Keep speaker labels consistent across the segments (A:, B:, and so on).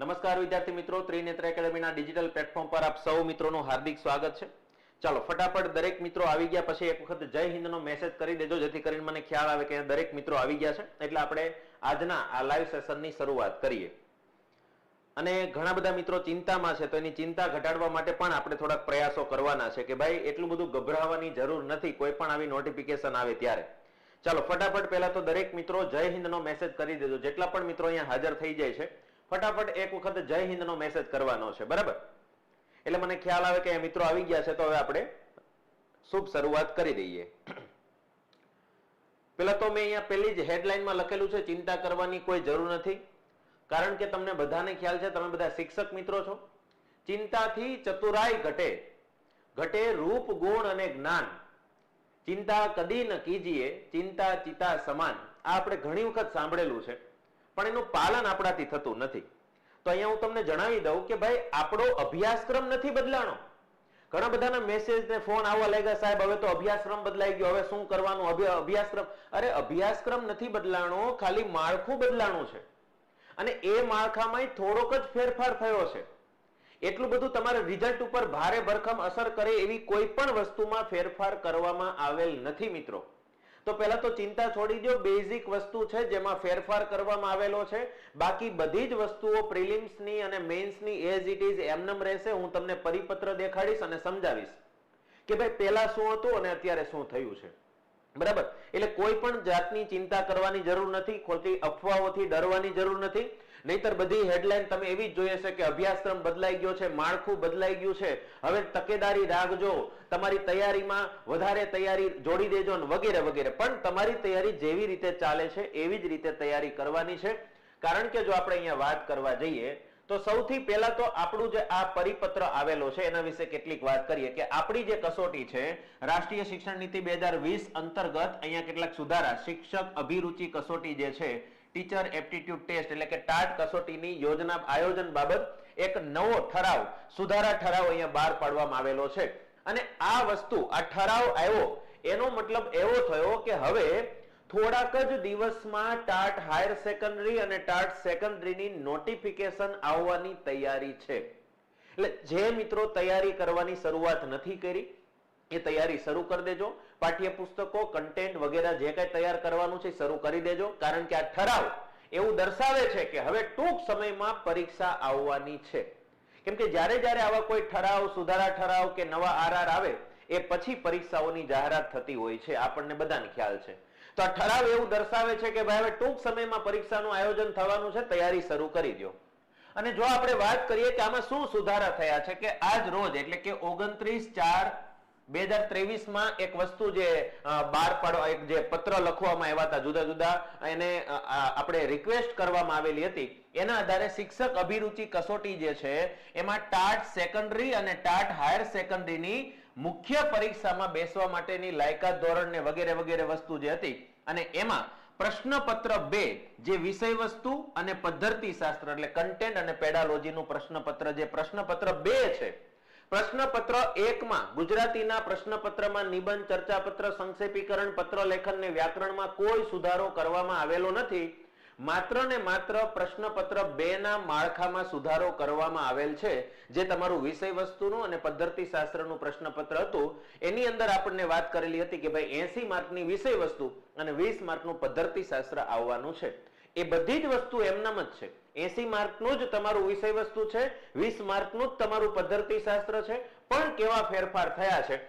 A: નમસ્કાર વિદ્યાર્થી મિત્રો, ત્રિનેત્ર એકેડેમીના ડિજિટલ પ્લેટફોર્મ પર આપ સૌ મિત્રોનું હાર્દિક સ્વાગત છે. ચાલો, ફટાફટ દરેક મિત્રો આવી ગયા પછી એક વખત જય હિન્દનો મેસેજ કરી દેજો, જેથી કરીને મને ખ્યાલ આવે કે દરેક મિત્રો આવી ગયા છે. એટલે આપણે આજના આ લાઈવ સેશનની શરૂઆત કરીએ. અને ઘણા બધા મિત્રો ચિંતામાં છે, તો એની ચિંતા ઘટાડવા માટે પણ આપણે થોડાક પ્રયાસો કરવાના છે કે ભાઈ, એટલું બધું ગભરાવાની જરૂર નથી, કોઈ પણ આવી નોટિફિકેશન આવે ત્યારે. ચાલો, ફટાફટ પહેલા તો દરેક મિત્રો જય હિન્દનો મેસેજ કરી દેજો. જેટલા પણ મિત્રો અહીંયા હાજર થઈ જાય છે ફટાફટ એક વખત જય હિન્દનો મેસેજ કરવાનો છે, બરાબર? એટલે મને ખ્યાલ આવે કે મિત્રો આવી ગયા છે, તો હવે આપણે શુભ શરૂઆત કરી દઈએ. પેલા તો મેં અહીંયા પહેલી જ હેડલાઇનમાં લખેલું છે, ચિંતા કરવાની કોઈ જરૂર નથી. કારણ કે તમને બધાને ખ્યાલ છે, તમે બધા શિક્ષક મિત્રો છો. ચિંતાથી ચતુરાઈ ઘટે. ઘટે રૂપ, ગુણ અને જ્ઞાન. ચિંતા કદી ન કીજીએ, ચિંતા ચિતા સમાન. આ આપણે ઘણી વખત સાંભળેલું છે. પણ એનું પાલન આપણાથી થતું નથી. તો અહીંયા હું તમને જણાવી દઉં કે ભાઈ, આપણો અભ્યાસક્રમ નથી બદલાણો. ઘણા બધાના મેસેજ ને ફોન આવવા લાગ્યા, સાહેબ, હવે તો અભ્યાસક્રમ બદલાઈ ગયો, હવે શું કરવાનું? અભ્યાસક્રમ. અરે, અભ્યાસક્રમ નથી બદલાણો, ખાલી માળખું બદલાણું છે. અને એ માળખામાં થોડોક જ ફેરફાર થયો છે. એટલું બધું તમારા રિઝલ્ટ ઉપર ભારે ભરખમ અસર કરે એવી કોઈ પણ વસ્તુમાં ફેરફાર કરવામાં આવેલ નથી, મિત્રો. તો પહેલા તો ચિંતા છોડી દો બેઝિક વસ્તુ છે જેમાં ફેરફાર કરવામાં આવેલો છે. બાકી બધી જ વસ્તુઓ પ્રિલિમ્સની અને મેન્સની એઝ ઇટ ઇઝ એમનેમ રહેશે. હું તમને પરિપત્ર દેખાડીશ અને સમજાવીશ કે ભાઈ પહેલા શું હતું અને અત્યારે શું થયું છે. બરાબર? એટલે કોઈ પણ જાતની ચિંતા કરવાની જરૂર નથી, ખોટી અફવાઓથી ડરવાની જરૂર નથી. નહીતર બધી હેડલાઇન તમે એવી જ જોઈએ છે કે અભ્યાસક્રમ બદલાઈ ગયો છે, માળખું બદલાઈ ગયું છે. હવે તકેદારી રાખજો. તમારી તૈયારીમાં વધારે તૈયારી જોડી દેજો વગેરે વગેરે. પણ તમારી તૈયારી જેવી રીતે ચાલે છે, એવી જ રીતે તૈયારી કરવાની છે. કારણ કે જો આપણે અહીંયા વાત કરવા જઈએ તો સૌથી પહેલા તો આપણું જે આ પરિપત્ર આવેલો છે, એના વિશે કેટલીક વાત કરીએ કે આપણી જે કસોટી છે, રાષ્ટ્રીય શિક્ષણ નીતિ બે અંતર્ગત અહીંયા કેટલાક સુધારા, શિક્ષક અભિરુચિ કસોટી જે છે, ટીચર એપ્ટિટ્યુડ ટેસ્ટ એટલે કે ટાટ કસોટીની યોજના આયોજન બાબત એક નવો ઠરાવ, સુધારા ઠરાવ અહીંયા બહાર પાડવામાં આવેલો છે. અને આ વસ્તુ, આ ઠરાવ આવ્યો, એનો મતલબ એવો થયો કે હવે થોડાક જ દિવસમાં ટાટ હાયર સેકન્ડરી અને ટાટ સેકન્ડરીની નોટિફિકેશન આવવાની તૈયારી છે. એટલે જે મિત્રો તૈયારી કરવાની શરૂઆત નથી કરી, એ તૈયારી શરૂ કરી દેજો. પાઠ્યપુસ્તકો કન્ટેન્ટ વગેરે જે કંઈ તૈયાર કરવાનું છે શરૂ કરી દેજો. કારણ કે આ ઠરાવ એવું દર્શાવે છે કે હવે ટૂંક સમયમાં પરીક્ષા આવવાની છે. કેમ કે જ્યારે જ્યારે આવા કોઈ ઠરાવ, સુધારા ઠરાવ કે નવા આરઆર આવે, એ પછી પરીક્ષાઓની જાહેરાત થતી હોય છે. આપણને બધાને ખ્યાલ છે. તો ઠરાવ એવું દર્શાવે છે કે ભાઈ હવે ટૂંક સમયમાં પરીક્ષાનું આયોજન થવાનું છે, તૈયારી શરૂ કરી દો અને જો આપણે વાત કરીએ કે આમાં શું સુધારા થયા છે, કે આજ રોજ, એટલે કે ઓગણત્રીસ ચાર બે હજાર ત્રેવીસમાં એક વસ્તુ જે બાર પાડવા, એક જે પત્ર લખવામાં આવ્યા હતા જુદા જુદા, એને આપણે રિક્વેસ્ટ કરવામાં આવેલી હતી. એના આધારે શિક્ષક અભિરુચિ કસોટી જે છે, એમાં ટાટ સેકન્ડરી અને ટાટ હાયર સેકન્ડરીની મુખ્ય પરીક્ષામાં બેસવા માટેની લાયકાત ધોરણ ને વગેરે વગેરે વસ્તુ જે હતી અને એમાં પ્રશ્નપત્ર બે જે વિષય વસ્તુ અને પદ્ધતિ શાસ્ત્ર એટલે કન્ટેન્ટ અને પેડાલોજીનું પ્રશ્નપત્ર જે પ્રશ્નપત્ર બે છે. પ્રશ્નપત્ર એકમાં ગુજરાતીના પ્રશ્નપત્રમાં નિબંધ, ચર્ચાપત્ર, સંક્ષેપીકરણ, પત્ર લેખન ને વ્યાકરણમાં કોઈ સુધારો કરવામાં આવેલો નથી. માત્ર ને માત્ર પ્રશ્નપત્ર બે ના માળખામાં સુધારો કરવામાં આવેલ છે, જે તમારું વિષય વસ્તુનું અને પદ્ધતિ શાસ્ત્રનું પ્રશ્નપત્ર હતું. એની અંદર આપણને વાત કરેલી હતી કે ભાઈ એસી માર્કની વિષય વસ્તુ અને વીસ માર્કનું પદ્ધતિ શાસ્ત્ર આવવાનું છે. એ બધી જ વસ્તુ એમનામ જ છે. એસી માર્કનું જ તમારું વિષય વસ્તુ છે, વીસ માર્કનું જ તમારું પદ્ધતિ શાસ્ત્ર છે, પણ કેવા ફેરફાર થયા છે,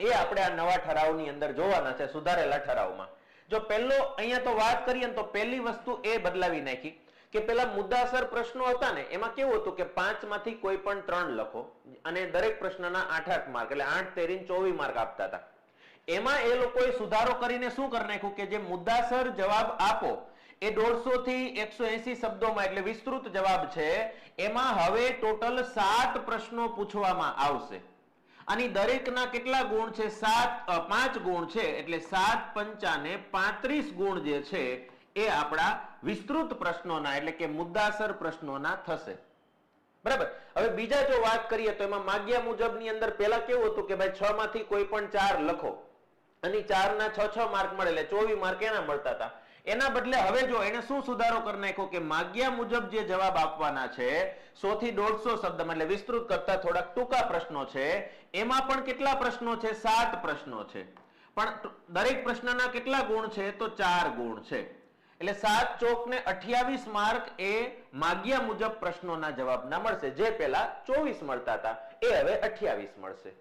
A: એ આપણે આ નવા ઠરાવની અંદર જોવાના છે, સુધારેલા ઠરાવમાં. જો પહેલો અહીંયા તો વાત કરીએ તો પહેલી વસ્તુ એ બદલાવી નાખી કે પેલા મુદ્દાસર પ્રશ્નો હતા ને, એમાં કેવું હતું કે પાંચમાંથી કોઈ પણ ત્રણ લખો અને દરેક પ્રશ્નના આઠ આઠ માર્ક, એટલે આઠ તેરી ચોવીસ માર્ક આપતા હતા. એમાં એ લોકોએ સુધારો કરીને શું કરી નાખ્યું કે જે મુદ્દાસર જવાબ આપો, એ દોઢસો થી એકસો એસી શબ્દોમાં એટલે વિસ્તૃત જવાબ છે, એમાં હવે ટોટલ સાત પ્રશ્નો પૂછવામાં આવશે. આની દરેકના કેટલા ગુણ છે? સાત પાંચ ગુણ છે. એટલે સાત પંચાને પાંત્રીસ ગુણ જે છે, એ આપણા વિસ્તૃત પ્રશ્નોના, એટલે કે મુદ્દાસર પ્રશ્નોના થશે. બરાબર? હવે બીજા જો વાત કરીએ તો એમાં માગ્યા મુજબની અંદર પેલા કેવું હતું કે ભાઈ છ માંથી કોઈ પણ ચાર લખો. અને ચાર ના છ છ માર્ક મળે, એટલે ચોવીસ માર્ક એના મળતા હતા. એના બદલે હવે જો એને શું સુધારો કરી નાખ્યો કે માગ્યા મુજબ જે જવાબ આપવાના છે સો થી દોઢસો શબ્દ એટલે વિસ્તૃત કરતા થોડાક ટૂંકા પ્રશ્નો છે. એમાં પણ કેટલા પ્રશ્નો છે? સાત પ્રશ્નો છે. પણ દરેક પ્રશ્નના કેટલા ગુણ છે? તો ચાર ગુણ છે. એટલે સાત ચોક ને અઠ્યાવીસ માર્ક એ માગ્યા મુજબ પ્રશ્નોના જવાબના મળશે. જે પેલા ચોવીસ મળતા હતા, એ હવે અઠ્યાવીસ મળશે.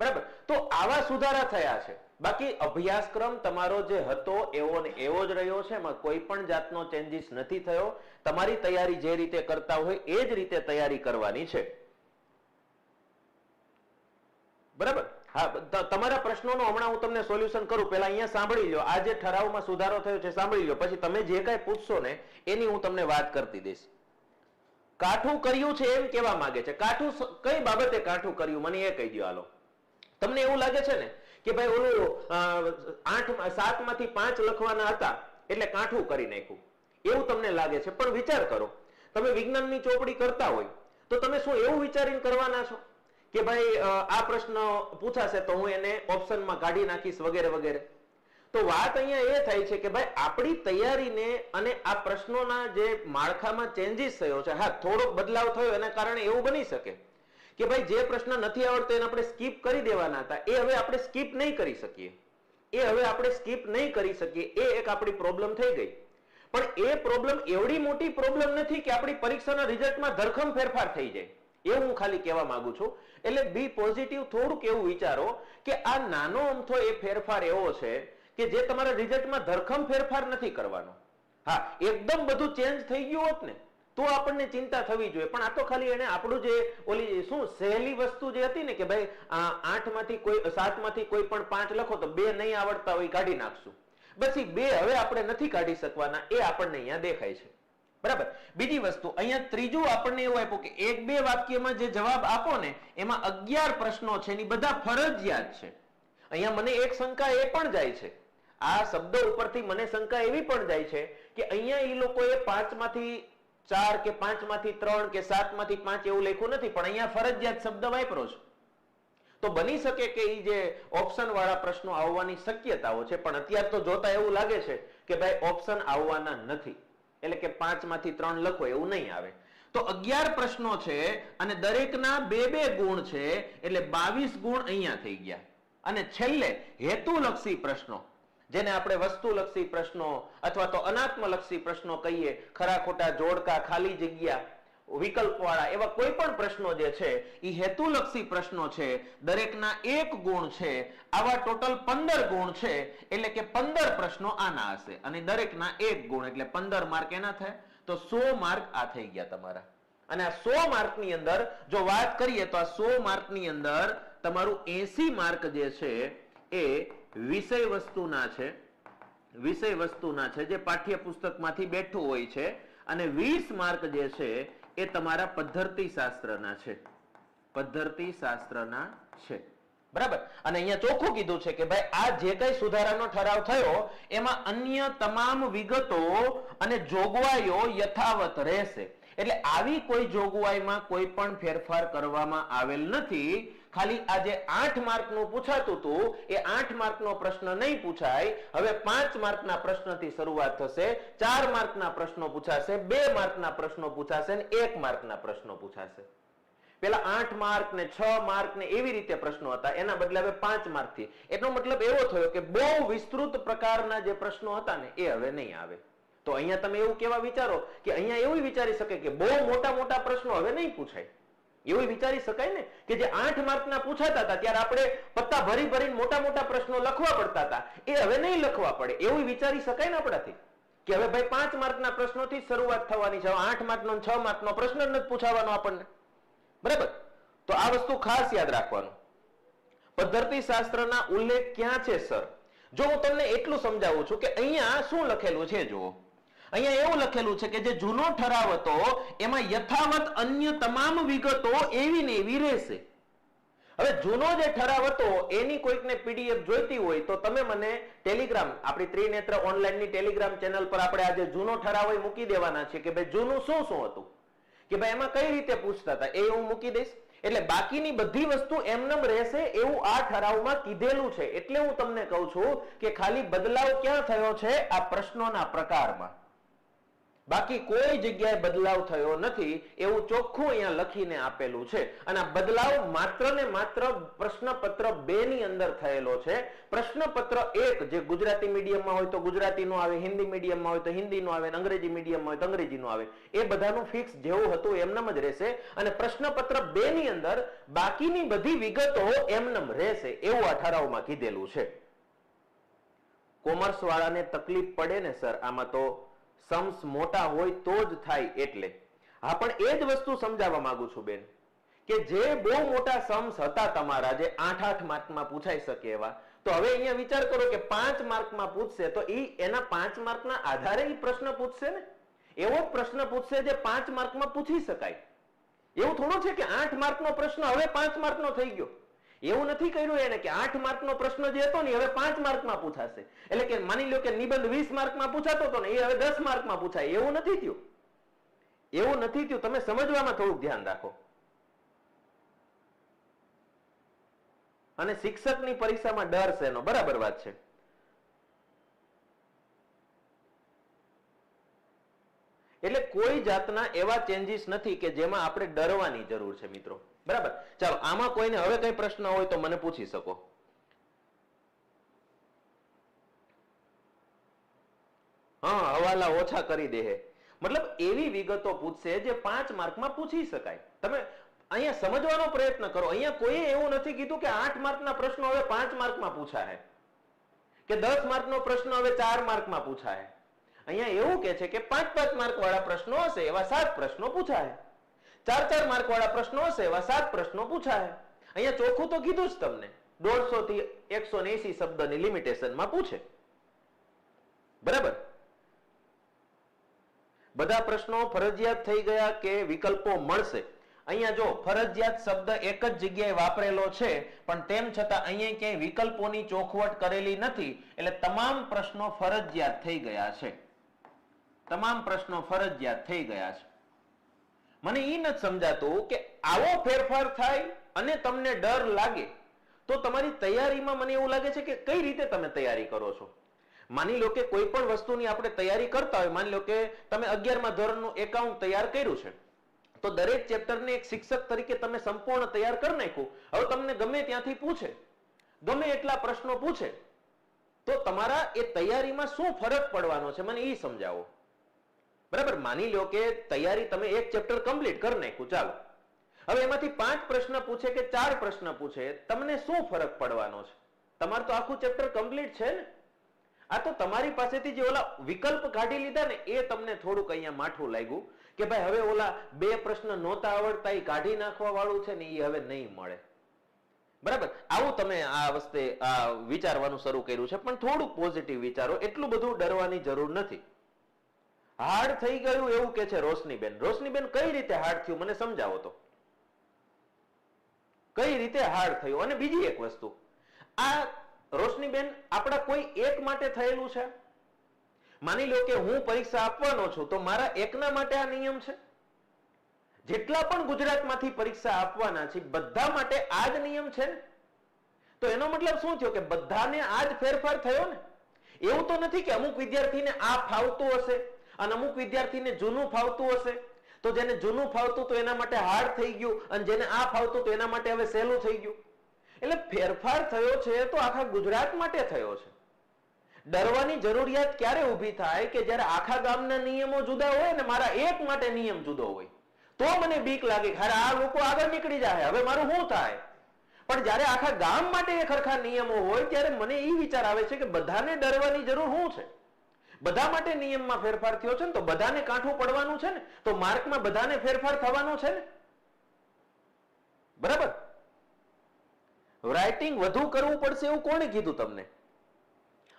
A: બરાબર? તો આવા સુધારા થયા છે. બાકી અભ્યાસક્રમ તમારો જે હતો એવો ને એવો જ રહ્યો છે, એમાં કોઈ પણ જાતનો ચેન્જીસ નથી થયો. તમારી તૈયારી જે રીતે કરતા હોય એ જ રીતે તૈયારી કરવાની છે. બરાબર? હા તમારા પ્રશ્નોનો હમણાં હું તમને સોલ્યુશન કરું. પહેલા અહીંયા સાંભળી લો આ જે ઠરાવમાં સુધારો થયો છે, સાંભળી લો પછી તમે જે કાંઈ પૂછશો ને, એની હું તમને વાત કરતી દઈશ. કાઠું કર્યું છે એમ કેવા માંગે છે? કાઠું કઈ બાબતે કાઠું કર્યું? મને એ કહી દો હાલો. તમને એવું લાગે છે ને કે ભાઈ ઓલું આઠ સાતમાંથી પાંચ લખવાના હતા, એટલે કાંઠું કરી નાખ્યું. એવું તમને લાગે છે. પણ વિચાર કરો, તમે વિજ્ઞાનની ચોપડી કરતા હોય, તો તમે શું એવું વિચારીને કરવાના છો? કે ભાઈ આ પ્રશ્ન પૂછાશે તો હું એને ઓપ્શનમાં કાઢી નાખીશ વગેરે વગેરે. તો વાત અહીંયા એ થાય છે કે ભાઈ, આપણી તૈયારીને અને આ પ્રશ્નોના જે માળખામાં ચેન્જીસ થયો છે, હા, થોડોક બદલાવ થયો, એના કારણે એવું બની શકે. કે ભાઈ જે પ્રશ્ન નથી આવડતો એને આપણે સ્કીપ કરી દેવાના હતા. એ હવે આપણે સ્કીપ નહીં કરી શકીએ. એ હવે આપણે સ્કીપ નહીં કરી શકીએ. એ એક આપણી પ્રોબ્લેમ થઈ ગઈ. પણ એ પ્રોબ્લેમ એવડી મોટી પ્રોબ્લેમ નથી કે આપણી પરીક્ષાના રિઝલ્ટમાં ધરખમ ફેરફાર થઈ જાય. એવું હું ખાલી કહેવા માંગુ છું. એટલે બી પોઝિટિવ થોડુંક એવું વિચારો કે આ નાનો અમથો એ ફેરફાર એવો છે કે જે તમારા રિઝલ્ટમાં ધરખમ ફેરફાર નથી કરવાનો. હા, એકદમ બધું ચેન્જ થઈ ગયું હોત ને તો આપણને ચિંતા થવી જોઈએ. પણ આ તો ખાલી એને આપણું જે ઓલી શું સહેલી વસ્તુ જે હતી ને કે ભાઈ આઠ આઠમાંથી કોઈ, સાતમાંથી કોઈ પણ પાંચ લખો તો બે નહીં આવડતા હોય કાઢી નાખશું. બસ એ બે હવે આપણે નથી કાઢી શકવાના, એ આપણને અહીંયા દેખાય છે. બરાબર? બીજી વસ્તુ, અહીંયા ત્રીજું આપણને એવું આપ્યું કે એક બે વાક્યમાં જે જવાબ આપો ને, એમાં અગિયાર પ્રશ્નો છે એની બધા ફરજિયાત છે. અહીંયા મને એક શંકા એ પણ જાય છે. આ શબ્દો ઉપરથી મને શંકા એવી પણ જાય છે કે અહીંયા એ લોકોએ પાંચમાંથી ચાર કે પાંચમાંથી ત્રણ કે સાતમાંથી પાંચ એવું લખ્યું નથી, પણ અહીંયા ફરજિયાત શબ્દ વાપરો છો. તો બની શકે કે એ જે ઓપ્શન વાળા પ્રશ્નો આવવાની શક્યતાઓ છે, પણ અત્યારે તો જોતા એવું લાગે છે કે ભાઈ ઓપ્શન આવવાના નથી. એટલે કે પાંચમાંથી ત્રણ લખો, એવું નહીં આવે. તો અગિયાર પ્રશ્નો છે અને દરેકના બે બે ગુણ છે, એટલે બાવીસ ગુણ અહીંયા થઈ ગયા. અને છેલ્લે હેતુલક્ષી પ્રશ્નો. જેને આપણે વસ્તુલક્ષી પ્રશ્નો અથવા તો અનાત્મલક્ષી પ્રશ્નો કહીએ, ખરા ખોટા જોડકા, ખાલી જગ્યા, વિકલ્પવાળા એવા કોઈ પણ પ્રશ્નો જે છે એ હેતુલક્ષી પ્રશ્નો છે. દરેકના એક ગુણ છે, આવા ટોટલ પંદર ગુણ છે, એટલે કે પંદર પ્રશ્નો આના હશે. અને દરેકના એક ગુણ, એટલે પંદર માર્ક એના થાય, તો સો માર્ક આ થઈ ગયા તમારા. અને આ સો માર્કની અંદર જો વાત કરીએ તો આ સો માર્કની અંદર તમારું એસી માર્ક જે છે એ વિષય વસ્તુના છે, વિષય વસ્તુના છે, જે પાઠ્યપુસ્તકમાંથી બેઠું હોય છે, અને વીસ માર્ક જે છે એ તમારા પદ્ધતિ શાસ્ત્રના છે. પદ્ધતિ શાસ્ત્રના છે. બરાબર? અને અહીંયા ચોખ્ખું કીધું છે કે ભાઈ, આ જે કઈ સુધારાનો ઠરાવ થયો, એમાં અન્ય તમામ વિગતો અને જોગવાઈઓ યથાવત રહેશે. એટલે આવી કોઈ જોગવાઈમાં કોઈ પણ ફેરફાર કરવામાં આવેલ નથી. ખાલી આ જે આઠ માર્કનું પૂછાતું હતું એ આઠ માર્કનો પ્રશ્ન નહીં પૂછાય. હવે પાંચ માર્કના પ્રશ્નથી શરૂઆત થશે, ચાર માર્કના પ્રશ્નો પૂછાશે, બે માર્કના પ્રશ્નો પૂછાશે ને એક માર્કના પ્રશ્નો પૂછાશે. પેલા આઠ માર્ક ને છ માર્ક ને એવી રીતે પ્રશ્નો હતા, એના બદલે હવે પાંચ માર્કથી એનો મતલબ એવો થયો કે બહુ વિસ્તૃત પ્રકારના જે પ્રશ્નો હતા ને, એ હવે નહીં આવે. તો અહીંયા તમે એવું કેવા વિચારો કે અહીંયા એવું વિચારી શકે કે બહુ મોટા મોટા પ્રશ્નો હવે નહીં પૂછાય. એવું વિચારી શકાય ને કે જે આઠ માર્કના પૂછાતા હતા, ત્યારે આપણે પત્તા ભરી ભરીને મોટા મોટા પ્રશ્નો લખવા પડતા હતા. એ હવે નહીં લખવા પડે. એવું વિચારી શકાય ને આપણાથી? કે હવે ભાઈ પાંચ માર્કના પ્રશ્નોથી શરૂઆત થવાની છે. આઠ માર્કનો નો છ માર્કનો પ્રશ્ન જ પૂછાવાનો આપણને. બરાબર? તો આ વસ્તુ ખાસ યાદ રાખવાનું. પદ્ધતિ શાસ્ત્રના ઉલ્લેખ ક્યાં છે, સર? જો હું તમને એટલું સમજાવું છું કે અહીંયા શું લખેલું છે, જુઓ. અહીંયા એવું લખેલું છે કે જે જૂનો ઠરાવ હતો, એમાં યથાવત અન્ય તમામ વિગતો એવી ને એવી રહેશે. હવે જૂનો જે ઠરાવ હતો, એની કોઈકને પીડીએફ જોઈતી હોય તો તમે મને ટેલિગ્રામ આપણી ત્રિનેત્ર ઓનલાઈનની ટેલિગ્રામ ચેનલ પર આપણે આજે જૂનો ઠરાવ મૂકી દેવાના છે કે ભાઈ જૂનું શું શું હતું? કે ભાઈ એમાં કઈ રીતે પૂછતા હતા? એ હું મૂકી દઈશ. એટલે બાકીની બધી વસ્તુ એમનેમ રહેશે એવું આ ઠરાવમાં કીધેલું છે. એટલે હું તમને કહું છું કે ખાલી બદલાવ ક્યાં થયો છે? આ પ્રશ્નોના પ્રકારમાં. બાકી કોઈ જગ્યાએ બદલાવ થયો નથી, એવું ચોખ્ખું અહીંયા લખીને આપેલું છે. અને બદલાવ માત્ર ને માત્ર પ્રશ્નપત્ર બે ની અંદર થયેલો છે. પ્રશ્નપત્ર એક, જે ગુજરાતી મીડિયમમાં હોય તો ગુજરાતીનો આવે, હિન્દી મીડિયમમાં હોય તો હિન્દીનો આવે અંગ્રેજી મીડિયમમાં હોય તો અંગ્રેજીનો આવે. એ બધાનું ફિક્સ જેવું હતું એમનેમ જ રહેશે. અને પ્રશ્નપત્ર બે ની અંદર બાકીની બધી વિગતો એમનેમ રહેશે એવું આ ઠરાવમાં કીધેલું છે. કોમર્સ વાળાને તકલીફ પડે ને, સર? આમાં તો સમ્સ મોટા હોય તો જ થાય એટલે. હા, પણ એ જ વસ્તુ સમજાવવા માંગુ છું, બેન, કે જે બહુ મોટા સમ્સ હતા તમારા, જે આઠ આઠ માર્કમાં પૂછાઈ શકે એવા, તો હવે અહીંયા વિચાર કરો કે પાંચ માર્કમાં પૂછશે તો એ એના પાંચ માર્કના આધારે એ પ્રશ્ન પૂછશે ને? એવો પ્રશ્ન પૂછશે જે પાંચ માર્કમાં પૂછી શકાય. એવું થોડું છે કે આઠ માર્કનો પ્રશ્ન હવે પાંચ માર્કનો થઈ ગયો? એવું નથી કર્યું એને કે આઠ માર્કનો પ્રશ્ન જે હતો ને હવે પાંચ માર્કમાં પૂછાશે. એટલે કે માની લો કે નિબંધ વીસ માર્કમાં પૂછાતો હતો ને એ હવે દસ માર્કમાં પૂછાય. એવું નથી થયું. એવું નથી થયું. તમે સમજવામાં થોડુંક ધ્યાન રાખો. અને શિક્ષકની પરીક્ષામાં ડર છે એનો બરાબર વાત છે. એટલે કોઈ જાતના એવા ચેન્જીસ નથી કે જેમાં આપણે ડરવાની જરૂર છે મિત્રો. બરાબર? ચાલો, આમાં કોઈને હવે કઈ પ્રશ્ન હોય તો મને પૂછી શકો. હા, હવાલા ઓછા કરી દે મતલબ એવી વિગતો પૂછશે જે પાંચ માર્કમાં પૂછી શકાય. તમે અહીંયા સમજવાનો પ્રયત્ન કરો. અહીંયા કોઈએ એવું નથી કીધું કે આઠ માર્કના પ્રશ્નો હવે પાંચ માર્કમાં પૂછાય. કે દસ માર્કનો પ્રશ્ન હવે ચાર માર્કમાં પૂછાય. અહીંયા એવું કે છે કે પાંચ પાંચ માર્ક વાળા પ્રશ્નો હશે, એવા સાત પ્રશ્નો પૂછાય. ચાર ચાર માર્ક વાળા પ્રશ્નો હશે, એવા સાત પ્રશ્નો પૂછાય. અહીંયા ચોખ્ખું તો કીધું જ તમને. દોઢસો થી એકસો એસી શબ્દની લિમિટેશનમાં પૂછે. બરાબર? બધા પ્રશ્નો ફરજિયાત થઈ ગયા કે વિકલ્પો મળશે? અહીંયા જો ફરજિયાત શબ્દ એક જ જગ્યાએ વાપરેલો છે, પણ તેમ છતાં અહીંયા ક્યાંય વિકલ્પોની ચોખવટ કરેલી નથી, એટલે તમામ પ્રશ્નો ફરજિયાત થઈ ગયા છે. તમામ પ્રશ્નો ફરજિયાત થઈ ગયા છે. મને એ નથી સમજાતું કે આવો ફેરફાર થાય અને તમને ડર લાગે તો તમારી તૈયારીમાં મને એવું લાગે છે કે કઈ રીતે તમે તૈયારી કરો છો? માની લો કે કોઈ પણ વસ્તુની આપણે તૈયારી કરતા હોય, માની લો કે તમે અગિયારમાં ધોરણનું એકાઉન્ટ તૈયાર કર્યું છે, તો દરેક ચેપ્ટરને એક શિક્ષક તરીકે તમે સંપૂર્ણ તૈયાર કરી નાખ્યું. હવે તમને ગમે ત્યાંથી પૂછે, ગમે એટલા પ્રશ્નો પૂછે, તો તમારા એ તૈયારીમાં શું ફરક પડવાનો છે? મને એ સમજાવો. બરાબર? માની લો કે તૈયારી તમે એક ચેપ્ટર કમ્પ્લીટ કરી નાખ્યું, ચાલો. હવે એમાંથી પાંચ પ્રશ્ન પૂછે કે ચાર પ્રશ્ન પૂછે, તમને શું ફરક પડવાનો છે? તમારે તો આખું ચેપ્ટર કમ્પ્લીટ છે ને? આ તો તમારી પાસેથી જે ઓલા વિકલ્પ કાઢી લીધા ને, એ તમને થોડુંક અહીંયા માઠું લાગ્યું કે ભાઈ હવે ઓલા બે પ્રશ્ન નહોતા આવડતા એ કાઢી નાખવા વાળું છે ને એ હવે નહીં મળે. બરાબર? આવું તમે આ વસ્તે, આ વિચારવાનું શરૂ કર્યું છે, પણ થોડુંક પોઝિટિવ વિચારો, એટલું બધું ડરવાની જરૂર નથી. હાર્ડ થઈ ગયું એવું કે છે રોશનીબેન? રોશનીબેન કઈ રીતે હાર્ડ થયું? મને સમજાવો તો. કઈ રીતે હાર્ડ થયું? અને બીજી એક વસ્તુ. આ રોશનીબેન આપણા કોઈ એક માટે થયેલું છે? માની લો કે હું પરીક્ષા આપવાનો છું, તો મારા એકના માટે આ નિયમ છે? જેટલા પણ ગુજરાતમાંથી પરીક્ષા આપવાના છે, બધા માટે આ જ નિયમ છે? ને તો એનો મતલબ શું થયો કે બધાને આ જ ફેરફાર થયો ને? એવું તો નથી કે અમુક વિદ્યાર્થીને આ ફાવતું હશે. અને અમુક વિદ્યાર્થીને જૂનું ફાવતું હશે. તો જેને જૂનું ફાવતું તો એના માટે હાર્ડ થઈ ગયું અને જેને આ ફાવતું તો એના માટે હવે સહેલું થઈ ગયું. એટલે ફેરફાર થયો છે તો આખા ગુજરાત માટે થયો છે. ડરવાની જરૂરિયાત ક્યારે ઊભી થાય કે જ્યારે આખા ગામના નિયમો જુદા હોય ને મારા એક માટે નિયમ જુદો હોય? તો મને બીક લાગે ખરે આ લોકો આગળ નીકળી જાય હવે મારું શું થાય? પણ જ્યારે આખા ગામ માટે ખરખા નિયમો હોય ત્યારે મને એ વિચાર આવે છે કે બધાને ડરવાની જરૂર શું છે? બધા માટે નિયમમાં ફેરફાર થયો છે ને, તો બધાને કાંઠું પડવાનું છે ને, તો માર્કમાં બધાને ફેરફાર થવાનો છે ને. બરાબર? રાઇટિંગ વધુ કરવું પડશે એવું કોણે કીધું તમને?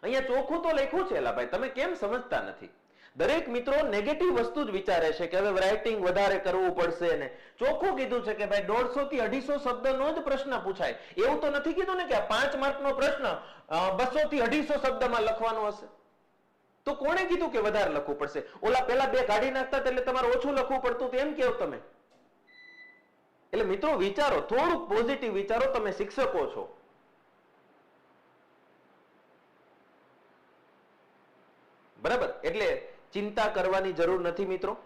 A: અહીંયા ચોખ્ખું તો લખ્યું છે ભાઈ તમે કેમ સમજતા નથી? દરેક મિત્રો નેગેટિવ વસ્તુ જ વિચારે છે કે હવે રાઇટિંગ વધારે કરવું પડશે ને. ચોખ્ખું કીધું છે કે ભાઈ, દોઢસો થી અઢીસો શબ્દનો જ પ્રશ્ન પૂછાય. એવું તો નથી કીધું ને કે પાંચ માર્કનો પ્રશ્ન બસો થી અઢીસો શબ્દમાં લખવાનો હશે? તો કોણે કીધું કે વધારે લખવું પડશે? ઓલા પેલા બે કાઢી નાખતા એટલે તમારે ઓછું લખવું પડતું એમ કેવ તમે. એટલે મિત્રો, વિચારો, થોડુંક પોઝિટિવ વિચારો તમે શિક્ષકો છો. બરાબર? એટલે ચિંતા કરવાની જરૂર નથી મિત્રો.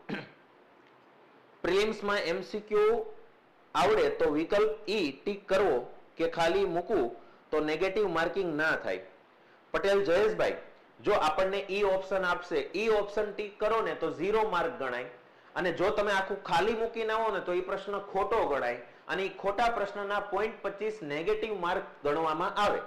A: પ્રિલિમ્સમાં એમસીક્યુ આવડે તો વિકલ્પ ઈ ટીક કરવો કે ખાલી મૂકવું તો નેગેટિવ માર્કિંગ ના થાય. પટેલ જયેશભાઈ જો આપણને ઈ ઓપ્શન આપશે ઈ ઓપ્શન ટીક કરો ને તો ઝીરો માર્ક ગણાય. અને જો તમે આખું ખાલી મૂકીને આવો ને તો એ પ્રશ્ન ખોટો ગણાય અને એ ખોટા પ્રશ્નના પોઈન્ટ પચીસ નેગેટિવ માર્ક ગણવામાં આવે.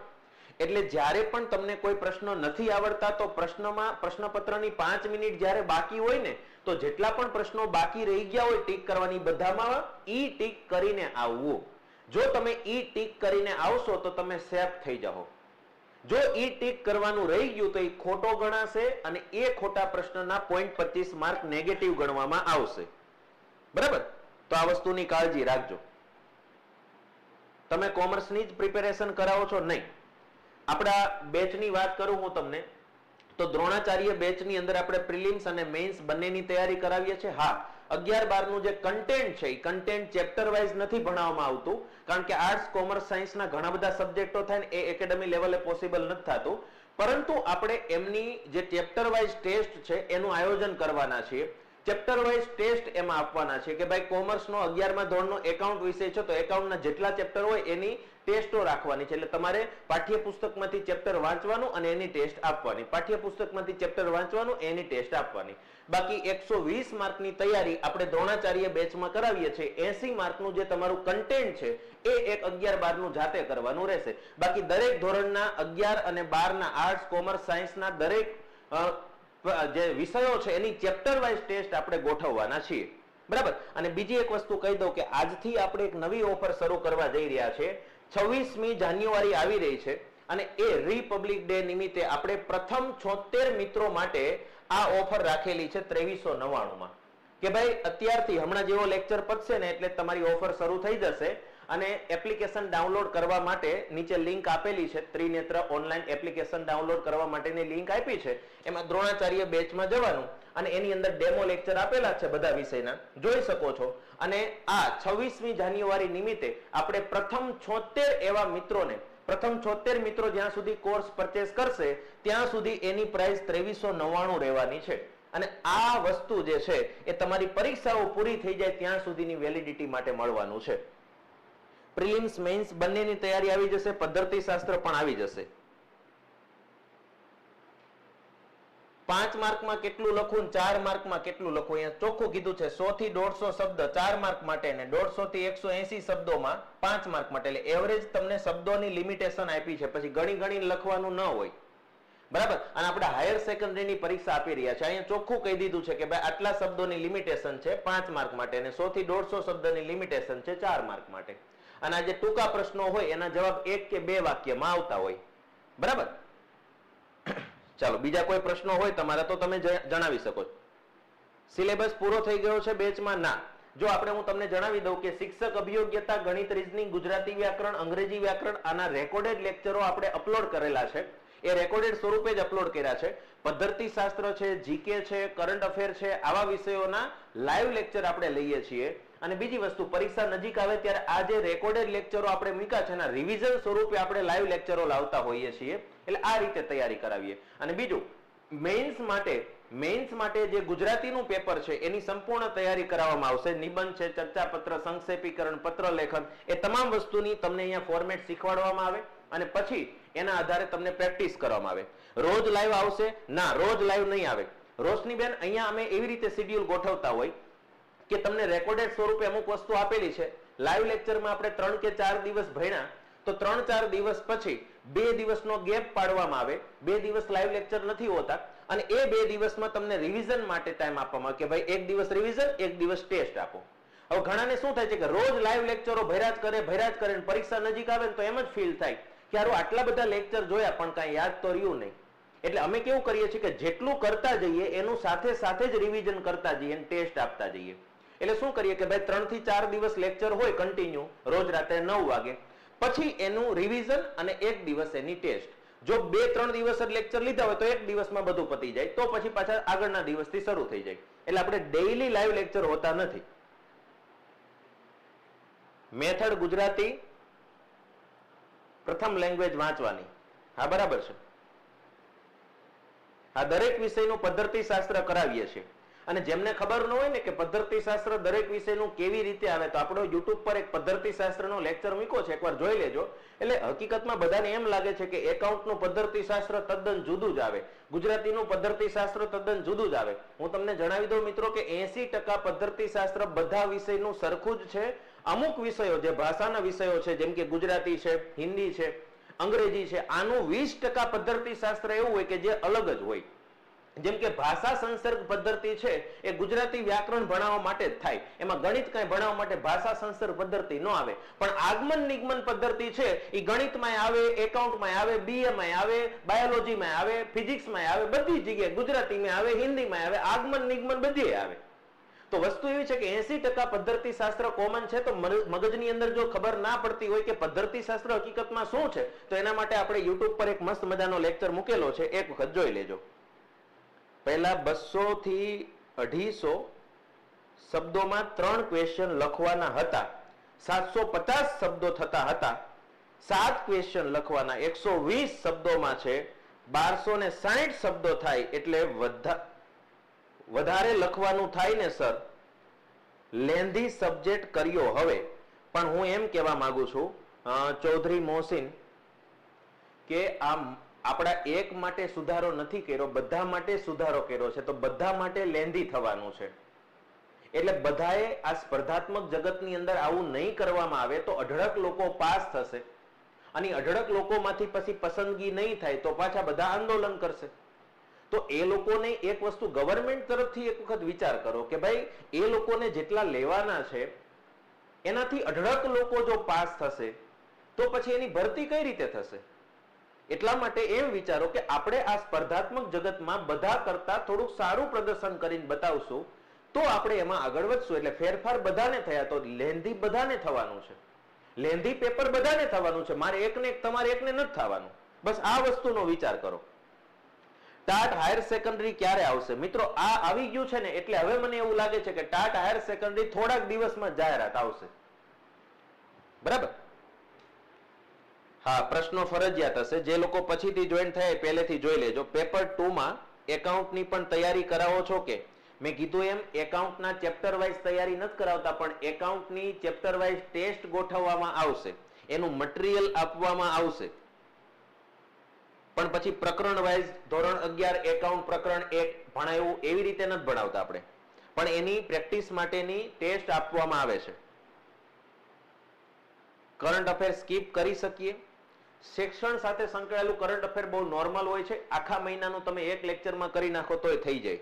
A: એટલે જ્યારે પણ તમને કોઈ પ્રશ્ન નથી આવડતા તો પ્રશ્નમાં, પ્રશ્નપત્રની પાંચ મિનિટ જ્યારે બાકી હોય ને તો જેટલા પણ પ્રશ્નો બાકી રહી ગયા હોય ટીક કરવાની બધામાં ઈ ટીક કરીને આવવું. જો તમે ઈ ટીક કરીને આવશો તો તમે સેફ થઈ જાઓ. જો ઈ ટીક કરવાનું રહી ગયું તો એ ખોટો ગણાશે અને એ ખોટા પ્રશ્નના પોઈન્ટ પચીસ માર્ક નેગેટિવ ગણવામાં આવશે. બરાબર? તો આ વસ્તુની કાળજી રાખજો. તમે કોમર્સની જ પ્રિપેરેશન કરાવો છો? નહીં. આપણા બેચની વાત કરું હું તમને. તો દ્રોણાચાર્ય બેચની અંદર આપણે પ્રિલિમ્સ અને મેઇન્સ બંનેની તૈયારી કરાવીએ છીએ? હા. અગિયાર બારનું જે કન્ટેન્ટ છે, એ કન્ટેન્ટ ચેપ્ટર વાઇઝ નથી ભણાવવામાં આવતું, કારણ કે આર્ટ્સ કોમર્સ સાયન્સના ઘણા બધા સબ્જેક્ટો થાય ને, એ એકેડમી લેવલે પોસિબલ નથી થતું. પરંતુ આપણે એમની જે ચેપ્ટર વાઇઝ ટેસ્ટ છે, એનું આયોજન કરવાના છીએ. ચેપ્ટર વાઇઝ ટેસ્ટ એમાં આપવાના છે કે ભાઈ કોમર્સનો અગિયારમાં ધોરણનો એકાઉન્ટ વિષય છે, તો એકાઉન્ટના જેટલા ચેપ્ટર હોય, એની ટેસ્ટો રાખવાની છે. એટલે તમારે પાઠ્યપુસ્તકમાંથી ચેપ્ટર વાંચવાનું અને એની ટેસ્ટ આપવાની. પાઠ્યપુસ્તકમાંથી ચેપ્ટર વાંચવાનું, એની ટેસ્ટ આપવાની. બાકી એકસો વીસ માર્કની તૈયારી આપણે દ્રોણાચાર્ય બેચમાં કરાવીએ છીએ. એસી માર્કનું જે તમારું કન્ટેન્ટ છે, એ એક અગિયાર બારનું જાતે કરવાનું રહેશે. બાકી દરેક ધોરણના અગિયાર અને બારના આર્ટ્સ કોમર્સ સાયન્સના દરેક જે વિષયો છે, એની ચેપ્ટર વાઇઝ ટેસ્ટ આપણે ગોઠવવાના છીએ. બરાબર? અને બીજી એક વસ્તુ કહી દઉં કે આજથી આપણે એક નવી ઓફર શરૂ કરવા જઈ રહ્યા છે. છવ્વીસમી જાન્યુઆરી આવી રહી છે. અને એ રિપબ્લિક ડે નિમિત્તે આપણે પ્રથમ છોતેર મિત્રો માટે આ ઓફર રાખેલી છે ત્રેવીસો નવ્વાણુંમાં. કે ભાઈ, અત્યારથી હમણાં જેવો લેક્ચર પતશે ને એટલે તમારી ઓફર શરૂ થઈ જશે અને એપ્લિકેશન ડાઉનલોડ કરવા માટે નીચે લિંક આપેલી છે, ત્રિનેત્ર ઓનલાઈન એપ્લિકેશન ડાઉનલોડ કરવા માટેની લિંક આપી છે. એમાં દ્રોણાચાર્ય બેચમાં જવાનું અને એની અંદર ડેમો લેક્ચર આપેલા છે બધા વિષયના. જોઈ શકો છો. અને આ છવ્વીસમી જાન્યુઆરી નિમિત્તે આપણે પ્રથમ છોતેર એવા મિત્રોને પ્રથમ છોતેર મિત્રો જ્યાં સુધી કોર્સ પરચેસ કરશે, ત્યાં સુધી એની પ્રાઇસ ત્રેવીસો નવ્વાણું રહેવાની છે. અને આ વસ્તુ જે છે, એ તમારી પરીક્ષાઓ પૂરી થઈ જાય ત્યાં સુધીની વેલિડિટી માટે મળવાનું છે. પ્રિલિમ્સ મેઇન્સ બંનેની તૈયારી આવી જશે, પદ્ધતિશાસ્ત્ર પણ આવી જશે. પાંચ માર્કમાં કેટલું લખવું ને ચાર માર્કમાં કેટલું લખું? અહીંયા ચોખ્ખું કીધું છે, સો થી દોઢસો શબ્દ ચાર માર્ક માટે ને દોઢસો થી એકસો એસી શબ્દોમાં પાંચ માર્ક માટે. એટલે એવરેજ તમને શબ્દોની લિમિટેશન આપી છે. પછી ગણી ગણી લખવાનું ન હોય. બરાબર? અને આપણે હાયર સેકન્ડરીની પરીક્ષા આપી રહ્યા છે અહીંયા ચોખ્ખું કહી દીધું છે કે ભાઈ આટલા શબ્દોની લિમિટેશન છે પાંચ માર્ક માટે અને સો થી દોઢસો શબ્દની લિમિટેશન છે ચાર માર્ક માટે. અને આ જે ટૂંકા પ્રશ્નો હોય, એના જવાબ એક કે બે વાક્યમાં આવતા હોય. બરાબર? ચાલો, બીજા કોઈ પ્રશ્નો હોય તમારા તો તમે જણાવી શકો સિલેબસ પૂરો થઈ ગયો છે બેચમાં? ના. જો આપણે હું તમને જણાવી દઉં કે શિક્ષક અભિયોગ્યતા ગણિત રીઝનિંગ, ગુજરાતી વ્યાકરણ, અંગ્રેજી વ્યાકરણ આના રેકોર્ડેડ લેક્ચરો આપણે અપલોડ કરેલા છે. એ રેકોર્ડેડ સ્વરૂપે જ અપલોડ કર્યા છે. પદ્ધતિ શાસ્ત્ર છે જીકે છે કરંટ અફેર છે, આવા વિષયોના લાઈવ લેક્ચર આપણે લઈએ છીએ. અને બીજી વસ્તુ, પરીક્ષા નજીક આવે ત્યારે આ જે રેકોર્ડેડ લેક્ચરો આપણે મૂક્યા છે, એના રિવિઝન સ્વરૂપે આપણે લાઈવ લેક્ચરો લાવતા હોઈએ છીએ. એટલે આ રીતે તૈયારી કરાવીએ. અને બીજું મેઇન્સ માટે મેઇન્સ માટે જે ગુજરાતીનું પેપર છે, એની સંપૂર્ણ તૈયારી કરાવવામાં આવશે. નિબંધ છે ચર્ચા પત્ર સંક્ષેપીકરણ પત્ર લેખન એ તમામ વસ્તુની તમને અહીંયા ફોર્મેટ શીખવાડવામાં આવે અને પછી એના આધારે તમને પ્રેક્ટિસ કરવામાં આવે. રોજ લાઈવ આવશે? ના, રોજ લાઈવ નહીં આવે. રોશનીબેન અહીંયા અમે એવી રીતે શિડ્યુલ ગોઠવતા હોય કે તમને રેકોર્ડેડ સ્વરૂપે અમુક વસ્તુ આપેલી છે. લાઈવ લેક્ચરમાં આપણે ત્રણ કે ચાર દિવસ ભણ્યા તો ત્રણ ચાર દિવસ પછી બે દિવસનો ગેપ પાડવામાં આવે. બે દિવસ લાઈવ લેક્ચર નથી હોતા. અને એ બે દિવસમાં તમને રિવિઝન માટે ટાઈમ આપવામાં આવે કે ભાઈ એક દિવસ રિવિઝન એક દિવસ ટેસ્ટ આપો. હવે ઘણાને શું થાય છે કે રોજ લાઈવ લેક્ચરો ભર્યા જ કરે, ભર્યા જ કરે પરીક્ષા નજીક આવે તો એમ જ ફીલ થાય કે યાર આટલા બધા લેક્ચર જોયા પણ કાંઈ યાદ તો રહ્યું નહીં. એટલે અમે કેવું કરીએ છીએ કે જેટલું કરતા જઈએ, એનું સાથે સાથે જ રિવિઝન કરતા જઈએ ટેસ્ટ આપતા જઈએ. એટલે શું કરીએ કે ભાઈ ત્રણથી ચાર દિવસ લેક્ચર હોય કન્ટિન્યુ રોજ રાત્રે નવ વાગે. પછી એનું રિવિઝન અને એક દિવસ એની ટેસ્ટ જો બે, ત્રણ દિવસ જ લેક્ચર લીધા હોય તો એક દિવસમાં બધું પતી જાય. તો પછી પાછા આગળના દિવસથી શરૂ થઈ જાય. એટલે આપણે ડેઈલી લાઈવ લેક્ચર હોતા નથી. મેથડ ગુજરાતી, પ્રથમ લેંગ્વેજ વાંચવાની. હા, બરાબર છે. આ દરેક વિષયનું પદ્ધતિ શાસ્ત્ર કરાવીએ છીએ. અને જેમને ખબર ન હોય ને કે પદ્ધતિ શાસ્ત્ર દરેક વિષયનું કેવી રીતે આવે, તો આપણો યુટ્યુબ પર એક પદ્ધતિ શાસ્ત્રનો લેક્ચર મૂક્યો છે, એકવાર જોઈ લેજો. એટલે હકીકતમાં બધાને એમ લાગે છે કે એકાઉન્ટનું પદ્ધતિ શાસ્ત્ર તદ્દન જુદું જ આવે. ગુજરાતીનું પદ્ધતિ શાસ્ત્ર તદ્દન જુદું જ આવે. હું તમને જણાવી દઉં મિત્રો કે એસી ટકા પદ્ધતિ શાસ્ત્ર બધા વિષયનું સરખું જ છે. અમુક વિષયો જે ભાષાના વિષયો છે, જેમ કે ગુજરાતી છે, હિન્દી છે, અંગ્રેજી છે, આનું વીસ ટકા પદ્ધતિ શાસ્ત્ર એવું હોય કે જે અલગ જ હોય. જેમ કે ભાષા સંસર્ગ પદ્ધતિ છે, એ ગુજરાતી વ્યાકરણ ભણાવવા માટે જ થાય. એમાં ગણિત કઈ ભણાવવા માટે ભાષા સંસર્ગ પદ્ધતિ ન આવે. પણ આગમન નિગમન પદ્ધતિ છે એ ગણિતમાં આવે એકાઉન્ટમાં આવે બીએમાં આવે બાયોલોજીમાં આવે ફિઝિક્સમાં આવે, બધી જગ્યાએ ગુજરાતીમાં આવે, હિન્દીમાં આવે, આગમન નિગમન બધીએ આવે. તો વસ્તુ એવી છે કે એસી ટકા પદ્ધતિ શાસ્ત્ર કોમન છે, તો મગજની અંદર જો ખબર ના પડતી હોય કે પદ્ધતિ શાસ્ત્ર હકીકતમાં શું છે, તો એના માટે આપણે યુટ્યુબ પર એક મસ્ત મજાનો લેક્ચર મૂકેલો છે, એક વખત જોઈ લેજો. પહેલા બસો થી અઢીસો શબ્દોમાં ત્રણ ક્વેશ્ચન લખવાના હતા. સાતસો પચાસ શબ્દો થતા હતા. સાત ક્વેશ્ચન લખવાના. એકસો વીસ શબ્દોમાં છે. બારસો ને સાહીઠ શબ્દો થાય એટલે વધા- વધારે લખવાનું થાય ને, સર? લેન્ધી સબ્જેક્ટ કર્યો હવે. પણ હું એમ કહેવા માંગુ છું ચૌધરી મોહસિન, કે આ આપણા એક માટે સુધારો નથી કર્યો, બધા માટે સુધારો કર્યો છે, તો બધા માટે લેન્ધી થવાનું છે. એટલે બધાએ આ સ્પર્ધાત્મક જગતની અંદર આવું નહીં કરવામાં આવે તો અઢળક લોકો પાસ થશે. અને અઢળક લોકોમાંથી પછી પસંદગી નહીં થાય તો પાછા બધા આંદોલન કરશે. તો એ લોકોને એક વસ્તુ ગવર્મેન્ટ તરફથી એક વખત વિચાર કરો કે ભાઈ, એ લોકોને જેટલા લેવાના છે, એનાથી અઢળક લોકો જો પાસ થશે, તો પછી એની ભરતી કઈ રીતે થશે? એટલા માટે એમ વિચારો કે આપણે આ સ્પર્ધાત્મક જગતમાં બધા કરતા થોડુંક સારું પ્રદર્શન કરીને બતાવશું, તો આપણે એમાં આગળ વધશું. એટલે ફેરફાર બધાને થયા તો લેન્ધી બધાને થવાનું છે. લેન્ધી પેપર બધાને થવાનું છે. મારે એકને એક, તમારે એકને નથી થવાનું. બસ આ વસ્તુનો વિચાર કરો. ટાટ હાયર સેકન્ડરી ક્યારે આવશે? મિત્રો, આ આવી ગયું છે ને, એટલે હવે મને એવું લાગે છે કે ટાટ હાયર સેકન્ડરી થોડાક દિવસમાં જાહેરાત આવશે. બરાબર? હા, પ્રશ્નો ફરજિયાત હશે. જે લોકો પછીથી જોઈન થાય પહેલેથી જોઈ લેજો. પેપર ટુ માં એકાઉન્ટની પણ તૈયારી કરાવો છો કે? મેં કીધું એમ એકાઉન્ટના ચેપ્ટર વાઇઝ તૈયારી નથી કરાવતા, પણ એકાઉન્ટની ચેપ્ટર વાઇઝ ટેસ્ટ ગોઠવવામાં આવશે. એનું મટીરિયલ આપવામાં આવશે. પણ પછી પ્રકરણ વાઇઝ ધોરણ અગિયાર એકાઉન્ટ પ્રકરણ એક ભણાયું, એવી રીતે નથી ભણાવતા આપણે. પણ એની પ્રેક્ટિસ માટેની ટેસ્ટ આપવામાં આવે છે. કરંટ અફેર સ્કીપ કરી શકીએ. શિક્ષણ સાથે સંકળાયેલું કરંટ અફેર બહુ નોર્મલ હોય છે. આખા મહિનાનું તમે એક લેક્ચરમાં કરી નાખો તોય થઈ જાય.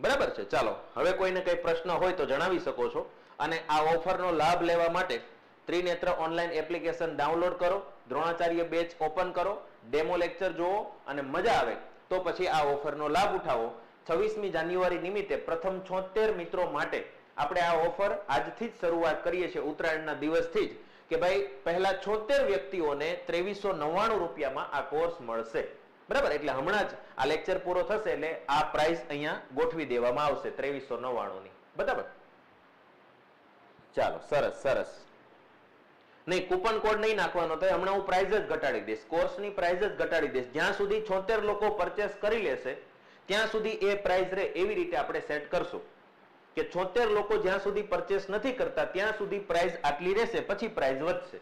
A: બરાબર છે? ચાલો, હવે કોઈને કઈ પ્રશ્ન હોય તો જણાવી શકો છો. અને આ ઓફરનો લાભ લેવા માટે ત્રિનેત્ર ઓનલાઈન એપ્લિકેશન ડાઉનલોડ કરો, દ્રોણાચાર્ય બેચ ઓપન કરો ડેમો લેક્ચર જુઓ અને મજા આવે. તો પછી આ ઓફરનો લાભ ઉઠાવો. છવ્વીસમી જાન્યુઆરી નિમિત્તે પ્રથમ છોતેર મિત્રો માટે આપણે આ ઓફર આજથી જ શરૂઆત કરીએ છીએ ઉત્તરાયણના દિવસથી જ. કે ભાઈ, પહેલા છોતેર વ્યક્તિઓને ત્રેવીસો નવ્વાણું રૂપિયામાં આ કોર્સ મળશે. બરાબર? એટલે હમણાં જ આ લેક્ચર પૂરો થશે એટલે આ પ્રાઇસ અહીંયા ગોઠવી દેવામાં આવશે, ત્રેવીસો નવ્વાણું ની બરાબર? ચાલો, સરસ સરસ. નહીં કૂપન કોડ નહીં નાખવાનો તો હમણાં હું પ્રાઇસ જ ઘટાડી દઈશ. કોર્સની પ્રાઇસ જ ઘટાડી દઈશ. જ્યાં સુધી છોતેર લોકો પરચેસ કરી લેશે, ત્યાં સુધી એ પ્રાઇસ રે એવી રીતે આપણે સેટ કરશું. કે છોતેર લોકો જ્યાં સુધી પરચેસ નથી કરતા, ત્યાં સુધી પ્રાઇસ આટલી રહેશે, પછી પ્રાઇસ વધશે.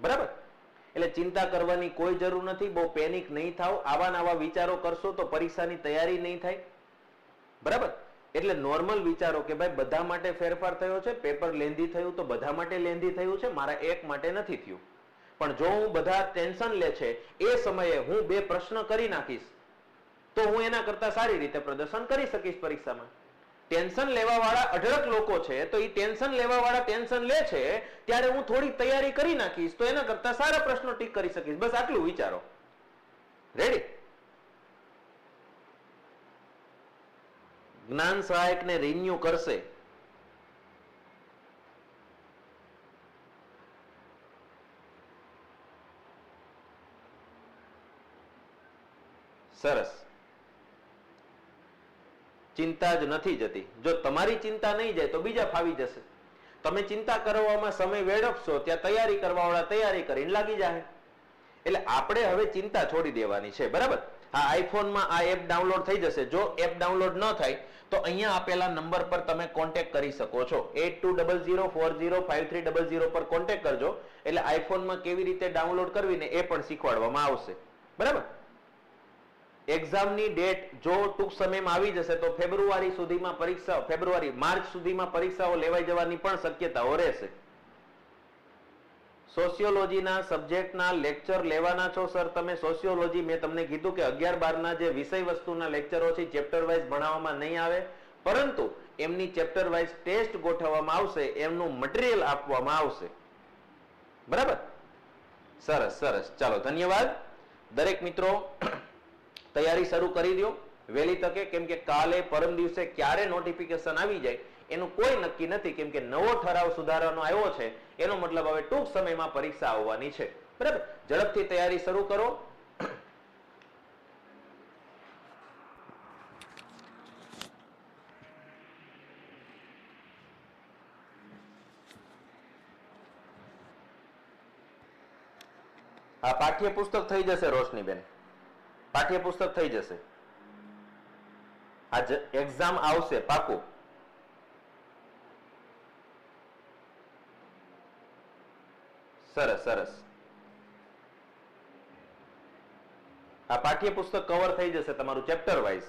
A: બરાબર? એટલે ચિંતા કરવાની કોઈ જરૂર નથી, બહુ પેનિક નહીં થાવ, આવા નવા વિચારો કરશો તો પરીક્ષાની તૈયારી નહીં થાય. બરાબર? એટલે નોર્મલ વિચારો કે ભાઈ બધા માટે ફેરફાર થયો છે પેપર લેન્ધી થયું તો બધા માટે લેન્ધી થયું છે, મારા એક માટે નથી થયું. પણ જો હું બધા ટેન્શન લે છે, એ સમયે હું બે પ્રશ્ન કરી નાખીશ, તો હું એના કરતા સારી રીતે પ્રદર્શન કરી શકીશ પરીક્ષામાં. ટેન્શન લેવા વાળા અઢળક લોકો છે, તો એ ટેન્શન લેવા વાળા ટેન્શન લે છે, ત્યારે હું થોડી તૈયારી કરી નાખીશ, તો એના કરતા સારા પ્રશ્નો ટીક કરી શકીશ. બસ આટલું વિચારો. રેડી જ્ઞાન સહાયકને રિન્યુ કરશે. સરસ. ચિંતા જ નથી જતી. જો તમારી ચિંતા નહીં જાય તો બીજા ફાવી જશે. તમે ચિંતા કરવામાં સમય વેડફશો, ત્યાં તૈયારી કરવાવાળા તૈયારી કરીને લાગી જાય એટલે આપણે હવે ચિંતા છોડી દેવાની છે, બરાબર? આ આઈફોનમાં આ એપ ડાઉનલોડ થઈ જશે. જો એપ ડાઉનલોડ ન થાય, તો અહીંયા આપેલા નંબર પર તમે કોન્ટેક્ટ કરી શકો છો. Eight two double zero four zero five three double zero પર કોન્ટેક્ટ કરજો. એટલે આઈફોનમાં કેવી રીતે ડાઉનલોડ કરવી ને એ પણ શીખવાડવામાં આવશે. બરાબર? એક્ઝામની ડેટ જો ટૂંક સમયમાં આવી જશે તો ફેબ્રુઆરી સુધીમાં પરીક્ષા, ફેબ્રુઆરી, માર્ચ સુધીમાં પરીક્ષાઓ લેવાઈ જવાની પણ શક્યતાઓ રહેશે. સોશિયોલોજીના સબ્જેક્ટના લેક્ચર લેવાના છો સર તમે સોશિયોલોજી મેં તમને કીધું કે અગિયાર બારના જે વિષય વસ્તુના લેક્ચરો છે ચેપ્ટર વાઇઝ ભણાવવામાં નહીં આવે. પરંતુ એમની ચેપ્ટર વાઇઝ ટેસ્ટ ગોઠવવામાં આવશે, એમનું મટીરિયલ આપવામાં આવશે. બરાબર? સરસ સરસ. ચાલો, ધન્યવાદ. દરેક મિત્રો તૈયારી શરૂ કરી દો. વહેલી તકે કેમ કે કાલે પરમ દિવસે ક્યારે નોટિફિકેશન આવી જાય, એનું કોઈ નક્કી નથી કેમ કે નવો ઠરાવ સુધારવાનો આવ્યો છે. એનો મતલબ હવે ટૂંક સમયમાં પરીક્ષા આવવાની છે. બરાબર? ઝડપથી તૈયારી શરૂ કરો. આ પાઠ્ય પુસ્તક થઈ જશે રોશનીબેન. પાઠ્યપુસ્તક થઈ જશે. આ એક્ઝામ આવશે, પાકું. સરસ સરસ. આ પાઠ્યપુસ્તક કવર થઈ જશે તમારું ચેપ્ટર વાઇઝ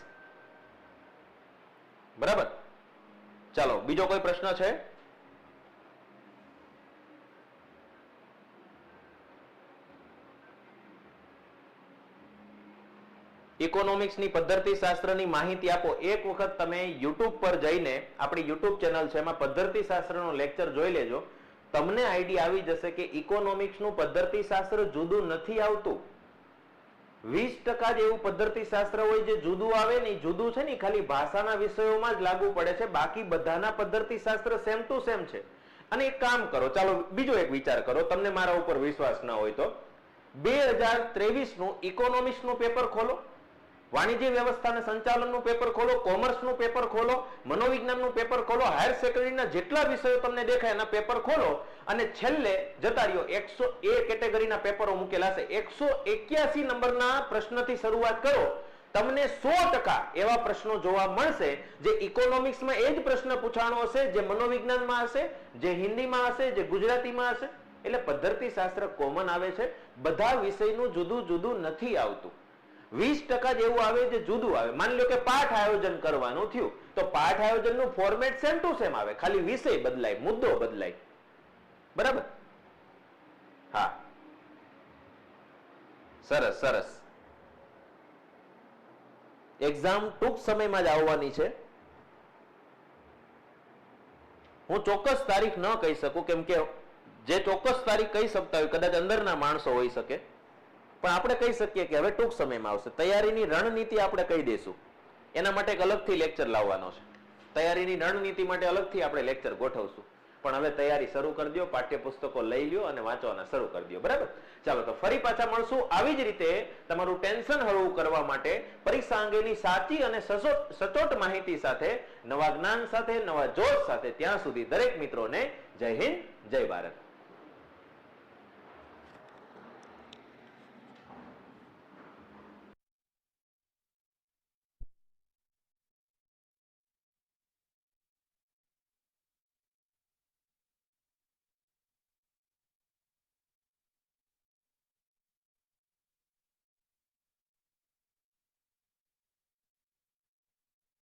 A: બરાબર? ચાલો, બીજો કોઈ પ્રશ્ન છે? ઇકોનોમિક્સની પદ્ધતિ શાસ્ત્રની માહિતી આપો. એક વખત તમે યુટ્યુબ પર જઈને, આપણી યુટ્યુબ ચેનલ છે એમાં પદ્ધતિ શાસ્ત્રનો લેક્ચર જોઈ લેજો. તમને આઈડિયા આવી જશે કે ઇકોનોમિક્સનું પદ્ધતિ શાસ્ત્ર જુદું નથી આવતું. વીસ ટકા જ એવું પદ્ધતિ શાસ્ત્ર હોય જે જુદું આવે ને જુદું છે ને ખાલી ભાષાના વિષયોમાં જ લાગુ પડે છે. બાકી બધાના પદ્ધતિ શાસ્ત્ર સેમ ટુ સેમ છે. અને એક કામ કરો, ચાલો બીજો એક વિચાર કરો. તમને મારા ઉપર વિશ્વાસ ન હોય તો. બે હજાર ત્રેવીસનું ઇકોનોમિક્સનું પેપર ખોલો. વાણિજ્ય વ્યવસ્થાના સંચાલનનું પેપર ખોલો કોમર્સનું પેપર ખોલો, મનોવિજ્ઞાનનું પેપર ખોલો હાયર સેકન્ડરીના જેટલા વિષયો તમને દેખાય એના પેપર ખોલો. અને છેલ્લે જતા રહ્યો એકસો એ કેટેગરીના પેપરો મૂકેલા છે. એકસો એક્યાસી નંબરના પ્રશ્નથી શરૂઆત કરો. તમને સો ટકા એવા પ્રશ્નો જોવા મળશે જે ઇકોનોમિક્સમાં એ જ પ્રશ્ન પૂછાણો હશે, જે મનોવિજ્ઞાનમાં હશે, જે હિન્દીમાં હશે, જે ગુજરાતીમાં હશે. એટલે પદ્ધતિ શાસ્ત્ર કોમન આવે છે. બધા વિષયનું જુદું જુદું નથી આવતું. વીસ ટકા જેવું આવે જે જુદું આવે. માની લો કે પાઠ આયોજન કરવાનું થયું, તો પાઠ આયોજનનું ફોર્મેટ સેમ ટુ સેમ આવે. ખાલી વિષય બદલાય, મુદ્દો બદલાય. બરાબર? હા. સરસ સરસ. એક્ઝામ ટૂંક સમયમાં જ આવવાની છે. હું ચોક્કસ તારીખ ન કહી શકું, કેમ કે જે ચોક્કસ તારીખ કહી શકતા હોય, કદાચ અંદરના માણસો હોઈ શકે. પણ આપણે કહી શકીએ કે હવે ટૂંક સમયમાં આવશે. તૈયારીની રણનીતિ આપણે કહી દઈશું. એના માટે એક અલગથી લેક્ચર લાવવાનો છે. તૈયારીની રણનીતિ માટે અલગથી આપણે લેક્ચર ગોઠવશું. પણ હવે તૈયારી શરૂ કરી દો, પાઠ્યપુસ્તકો લઈ લ્યો અને વાંચવાના શરૂ કરી દો. બરાબર? ચાલો, તો ફરી પાછા મળશું. આવી જ રીતે તમારું ટેન્શન હળવું કરવા માટે પરીક્ષા અંગેની સાચી અને સચોટ માહિતી સાથે, નવા જ્ઞાન સાથે, નવા જોશ સાથે ત્યાં સુધી દરેક મિત્રોને જય હિન્દ, જય ભારત.